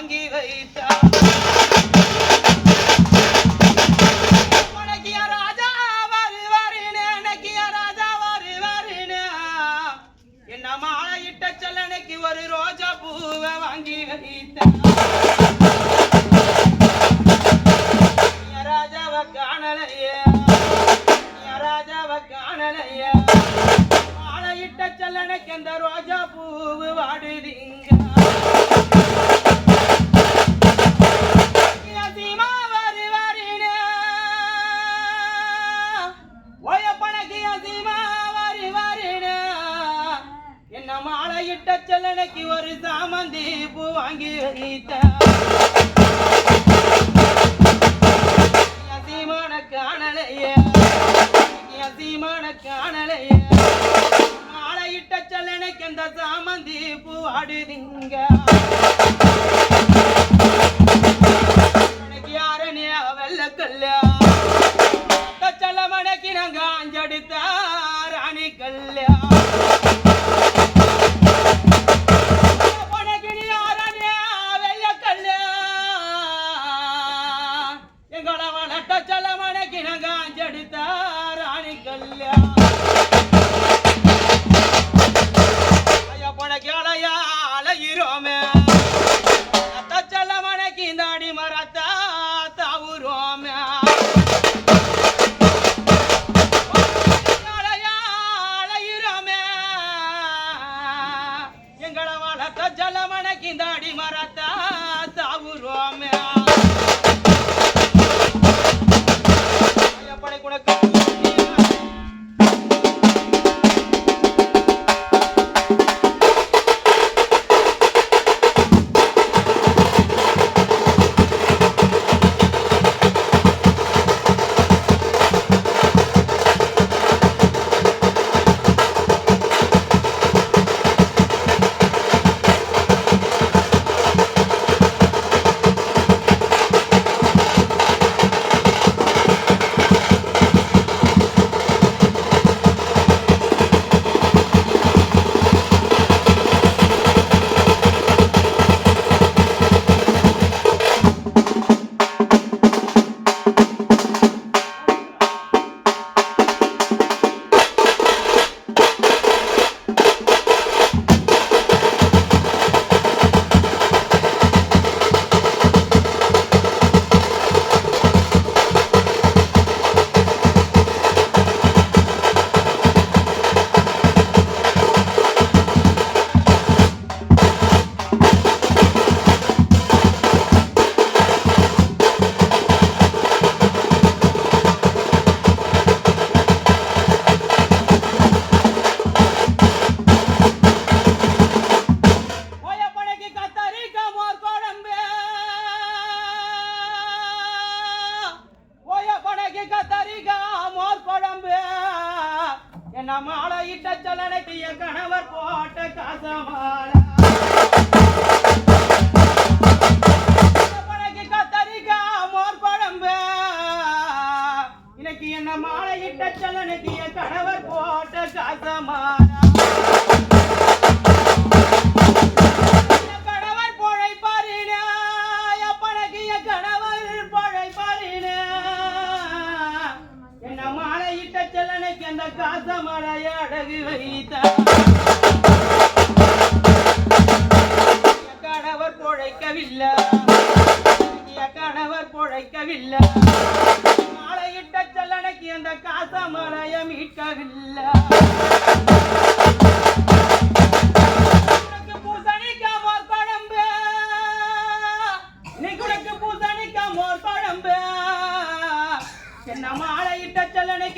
வாங்கி வைத்தார் செல்லனைக்கு ஒரு ரோஜா பூவை வாங்கி வைத்தார் மாலையிட்ட செல்லனைக்கு அந்த ரோஜா பூவு வாடுதீங்க சாமந்தி பூ வாங்கி வைத்தீமான காணலையே. அசீமான காணலையே. மாலையிட்ட சொல்லனைக்கு அந்த சாமந்தி பூ ஆடுதிங்க. இருமே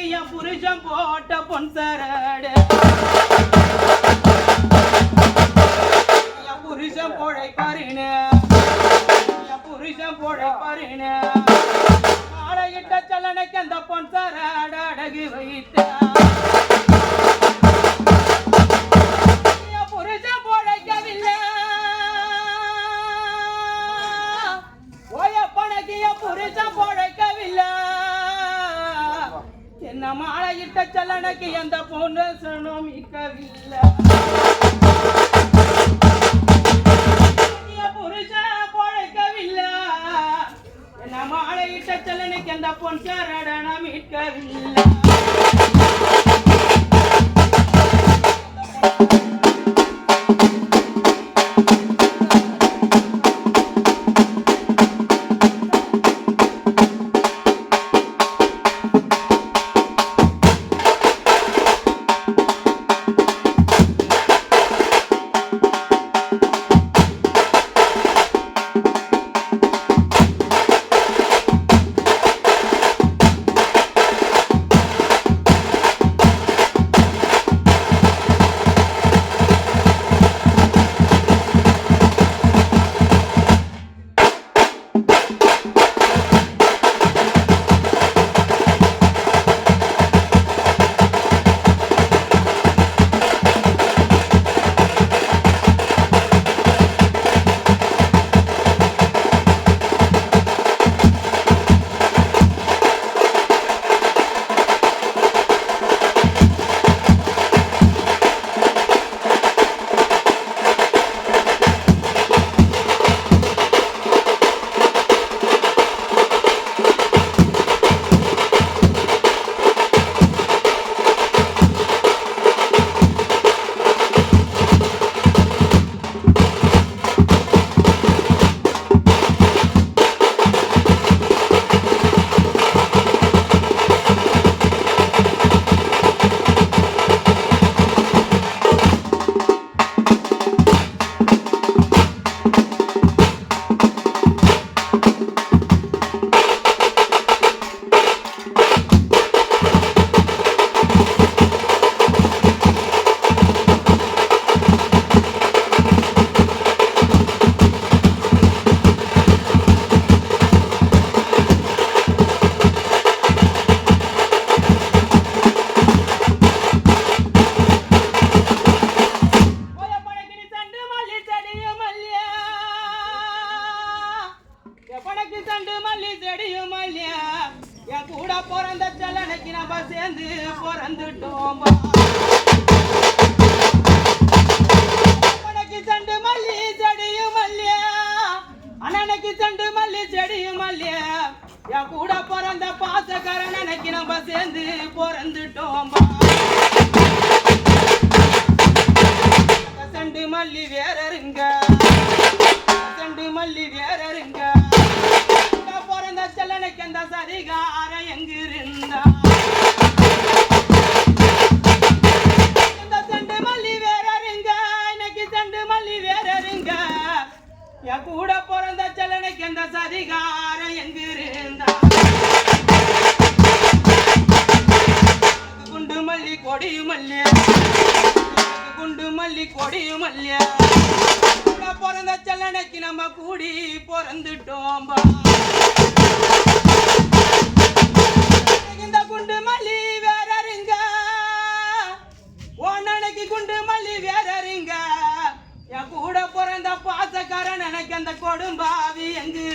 செல்லனுக்கு என் புருஷன் போட்ட பொன் சரடு. என் புருஷன் பொழைப்பாருன்னு என் புருஷன் பொழைப்பாருன்னு மாலையிட்ட சலனைக்கு அந்த பொன் சரடு அடகு வைத்தான் என் புருஷன் போ மாலையிட்ட செல்லனுக்கு எந்த பொண்ணு மிக்கவில்லை என் புருஷன் பொழைக்கவில்லை. என்ன மாலையிட்ட செல்லனுக்கு எந்த பொன் சரணம் மீட்கவில்லை மல்லி செடியும் மல்லியா என் கூட பிறந்த செல்லனுக்கு நம்ம சேர்ந்து பிறந்துட்டோம் எப்பனுக்கு சண்டு மல்லி செடியும் மல்லியா அண்ணனுக்கு சண்டு மல்லி செடியும் மல்லியா என் கூட பிறந்த பாசக்காரனுக்கு நம்ம சேர்ந்து பிறந்துட்டோம் தெரியும் இல்லையா பிறந்த செல்லனைக்கு நம்ம கூடி பிறந்துட்டோம்பா இந்த குண்டு மல்லி வேற அறிங்க உன்னனைக்கு குண்டு மல்லி வேற அறிங்க என் கூட பிறந்த பாசக்காரன் எனக்கு அந்த கொடும்பாவி எங்கு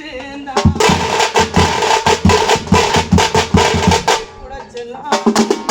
கூட செல்லாம்